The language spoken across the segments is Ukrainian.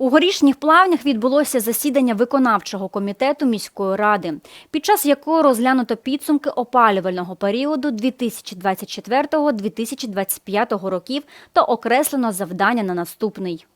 У горішніх плавнях відбулося засідання виконавчого комітету міської ради, під час якого розглянуто підсумки опалювального періоду 2024-2025 років та окреслено завдання на наступний.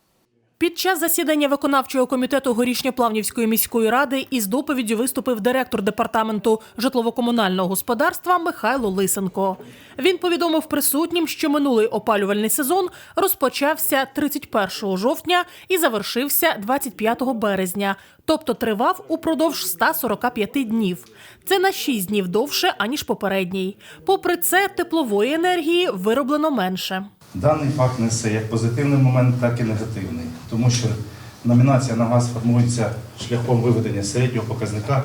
Під час засідання виконавчого комітету Горішньоплавнівської міської ради із доповіддю виступив директор департаменту житлово-комунального господарства Михайло Лисенко. Він повідомив присутнім, що минулий опалювальний сезон розпочався 31 жовтня і завершився 25 березня, тобто тривав упродовж 145 днів. Це на 6 днів довше аніж попередній. Попри це, теплової енергії вироблено менше. Даний факт несе як позитивний момент, так і негативний, тому що номінація на газ формується шляхом виведення середнього показника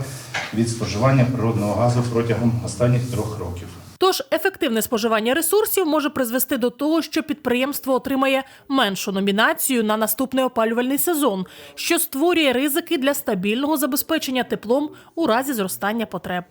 від споживання природного газу протягом останніх трьох років. Тож ефективне споживання ресурсів може призвести до того, що підприємство отримає меншу номінацію на наступний опалювальний сезон, що створює ризики для стабільного забезпечення теплом у разі зростання потреб.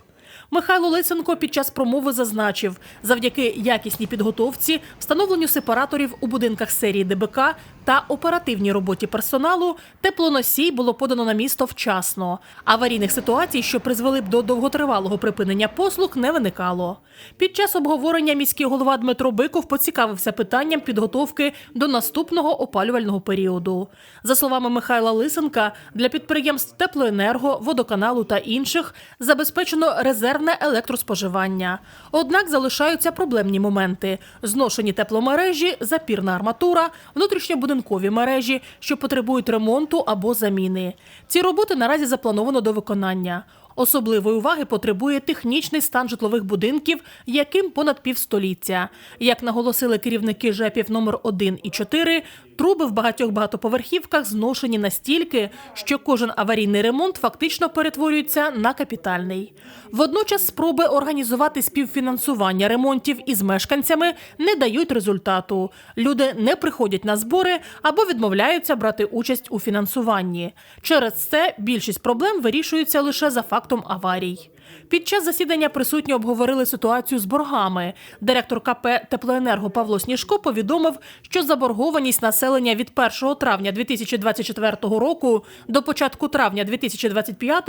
Михайло Лисенко під час промови зазначив, завдяки якісній підготовці, встановленню сепараторів у будинках серії ДБК та оперативній роботі персоналу, теплоносій було подано на місто вчасно. Аварійних ситуацій, що призвели б до довготривалого припинення послуг, не виникало. Під час обговорення міський голова Дмитро Биков поцікавився питанням підготовки до наступного опалювального періоду. За словами Михайла Лисенка, для підприємств теплоенерго, водоканалу та інших забезпечено резервне електроспоживання. Однак залишаються проблемні моменти: зношені тепломережі, запірна арматура, внутрішньобудинкові мережі, що потребують ремонту або заміни. Ці роботи наразі заплановано до виконання. Особливої уваги потребує технічний стан житлових будинків, яким понад півстоліття. Як наголосили керівники ЖЕПів номер 1 і 4, труби в багатьох багатоповерхівках зношені настільки, що кожен аварійний ремонт фактично перетворюється на капітальний. Водночас спроби організувати співфінансування ремонтів із мешканцями не дають результату. Люди не приходять на збори або відмовляються брати участь у фінансуванні. Через це більшість проблем вирішується лише за фактом аварій. Під час засідання присутні обговорили ситуацію з боргами. Директор КП Теплоенерго Павло Сніжко повідомив, що заборгованість населення від 1 травня 2024 року до початку травня 2025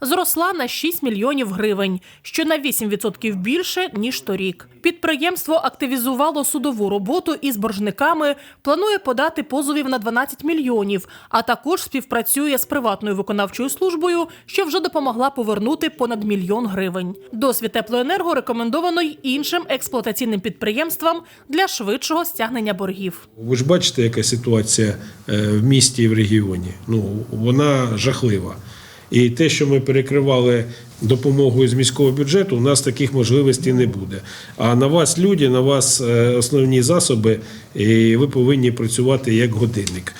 зросла на 6 мільйонів гривень, що на 8% більше ніж торік. Підприємство активізувало судову роботу із боржниками, планує подати позовів на 12 мільйонів, а також співпрацює з приватною виконавчою службою, що вже допомогла повернути понад мільйон гривень. Досвід теплоенерго рекомендовано й іншим експлуатаційним підприємствам для швидшого стягнення боргів. Ви ж бачите, яка ситуація е, в місті і в регіоні. Ну, вона жахлива. І те, що ми перекривали допомогою з міського бюджету, у нас таких можливостей не буде. А на вас люди, на вас е, основні засоби, і ви повинні працювати як годинник.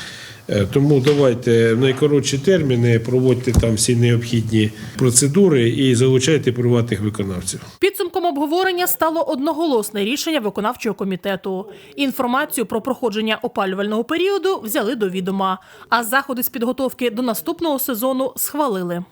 Е, Тому давайте в найкоротші терміни проводьте там всі необхідні процедури і залучайте приватних виконавців. Підсумком обговорення стало одноголосне рішення виконавчого комітету. Інформацію про проходження опалювального періоду взяли до відома, а заходи з підготовки до наступного сезону схвалили.